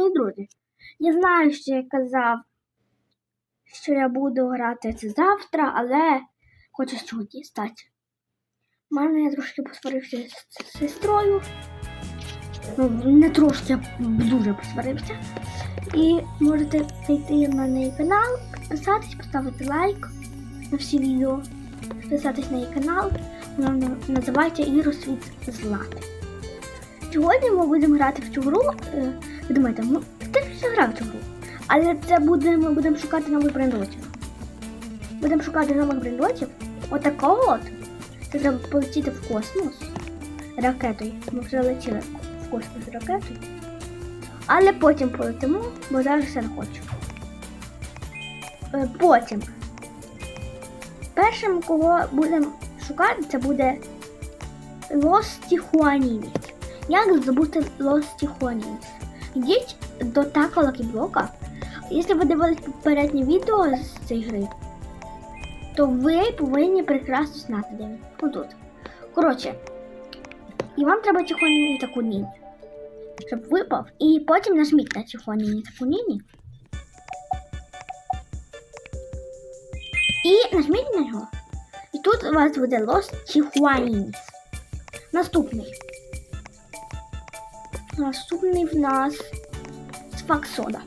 мої друзі, я знаю, що я казав, що я буду грати це завтра, але хочу сьогодні стати. У мене я трошки посварився з сестрою. Ну, не трошки, а дуже посварився. І можете зайти на неї канал, підписатись, поставити лайк на всі відео, підписатись на її канал. Вона називається Іросвіт Злати. Сьогодні ми будемо грати в цю гру. Е, Ви думаєте, ну ти вже грав в цю гру. Але це буде, ми будемо шукати нових брендотів. Будемо шукати нових брендотів. Отакого от. Це треба полетіти в космос ракетою. Ми вже летіли в космос ракетою. Але потім полетимо, бо зараз я не хочу. Е, Потім. Першим, кого будемо шукати, це буде Лос Тіхуанінець. Як здобути Лос Тіхуанінець? Йдіть до Тако Лакіблока. Якщо ви дивились попереднє відео з цієї гри, то ви повинні прекрасно знати, де він. Отут. Коротше, і вам треба Тіхуаніні таку ніні. Щоб випав. І потім нажміть на Тіхуаніні таку ніні. І нажміть на нього. І тут у вас буде Лос Тіхуанінець. Наступний. Наступний в нас Сфаксода.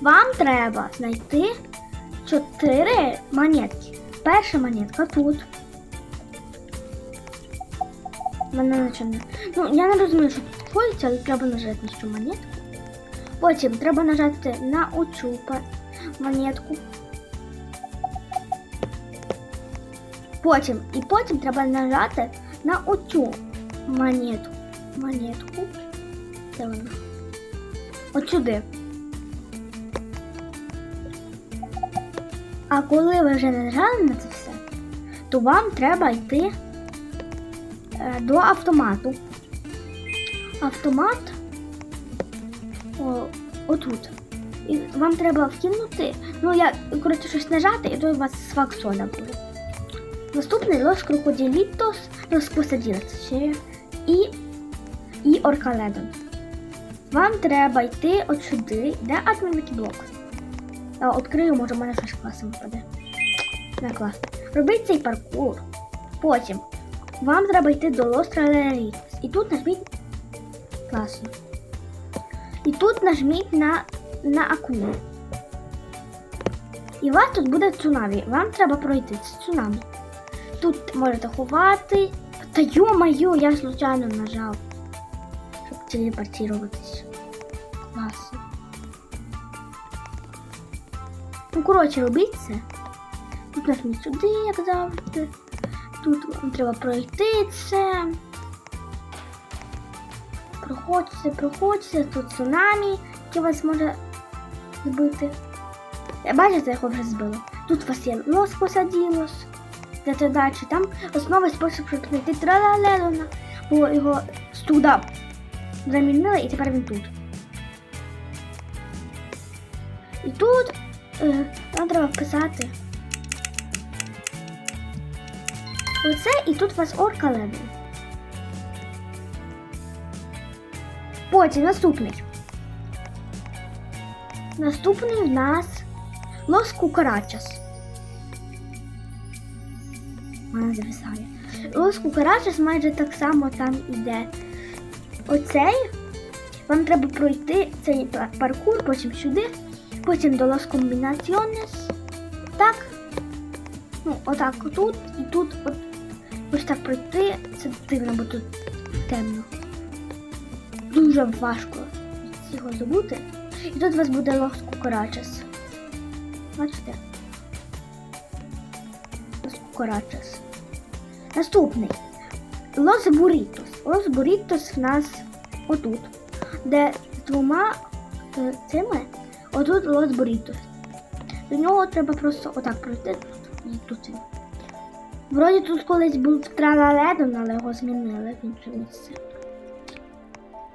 Вам треба знайти 4 монетки. Перша монетка тут. Наче не. Ну, я не розумію, що тут входить, але треба нажати на цю монетку. Потім треба нажати на оцю монетку. Потім і потім треба нажати на оцю монетку. Монетку. Вона? От сюди. А коли ви вже нажали на це все, то вам треба йти е, до автомату. Автомат о, отут. І вам треба вкинути. Ну, я коротше щось нажати, і то у вас факсода буде. Наступний лос крокодилітос, лос посаділець і, і оркаледон. Вам треба йти от сюди, де адмінний блок. Я відкрию, може, в мене щось класно випаде. Не класно. Робіть цей паркур. Потім вам треба йти до Trailerix. І тут нажміть класно. І тут нажміть на, на акулу. І у вас тут буде цунамі. Вам треба пройти це цунамі. Тут можете ховати. Та йо-моє, я случайно нажав. Щоб телепортуватись. Класно. Ну, коротше, робіть. Тут нажміть сюди, як. Тут треба пройти це. Проходьте, проходьте, тут цунамі, яке вас може збити. Е, Бачите, як вже збило. Тут у вас є лос посаділос. Далі. Там основний спосіб, щоб знайти тралалелона. Бо його туди замінили і тепер він тут. І тут е, нам треба вписати. Оце і тут у вас орка левел. Потім наступний. Наступний в нас Лос Кукарачас. Вона зависає. Лос Кукарачас майже так само там іде. Оцей. Вам треба пройти цей паркур, потім сюди, потім до Лос Комбінаціонес. Так. Ну, отак отут і тут от, ось так пройти. Це дивно, бо тут темно. Дуже важко його забути. І тут у вас буде Лос Кукарачес. Бачите? Лос Кукарачес. Наступний. Лос Бурітос. Лос Бурітос в нас отут. Де з двома е, цими. Отут Лос Бурітос. До нього треба просто отак пройти. Тут. Вроді тут колись був Тралаледон, але його змінили в інше місце.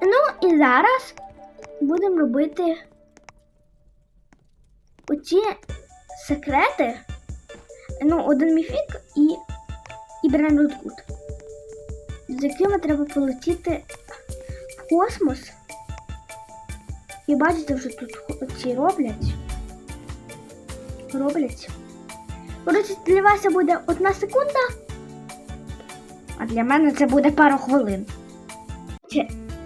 Ну і зараз будемо робити оці секрети. Ну, один міфік і, і Бренрудкут. З якими треба полетіти в космос. І бачите, вже тут ці роблять. Роблять. Коротше, для вас це буде одна секунда, а для мене це буде пару хвилин.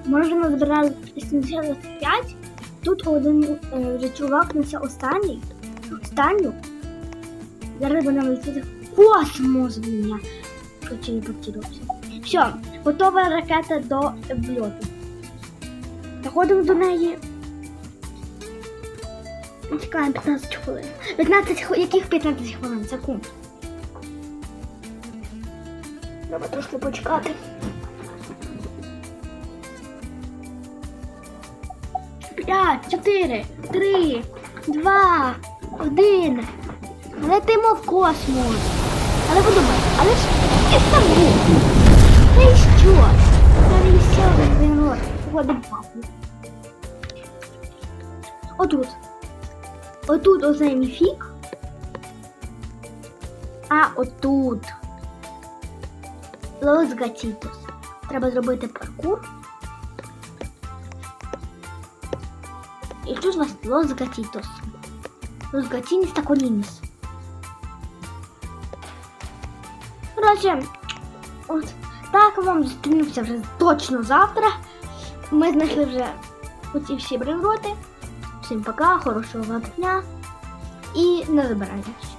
Можна назбирати 75, тут один е, чувак несе останній. Останню. Зараз будемо летіти в космос, хочу не потерявся. Все, готова ракета до вльоту. Заходимо до неї. І Чекаємо 15 хвилин. 15 хвилин. Яких 15 хвилин? Секунд. Треба трошки почекати. П'ять, чотири, три, два, один. Летимо в космос. Але подумай, але ж там був. Та й що? Зараз ще один рот. Ходить папу. Отут. Отут оцей міфік. А отут. Лос Гатітос. Треба зробити паркур. І тут у вас Лос Гатітос. Лос Гатініс та Колініс. Коротше, от Так вам зустрінемося вже точно завтра. Ми знайшли вже оці всі бренроти. Всім пока, хорошого вам дня і не забирайтесь.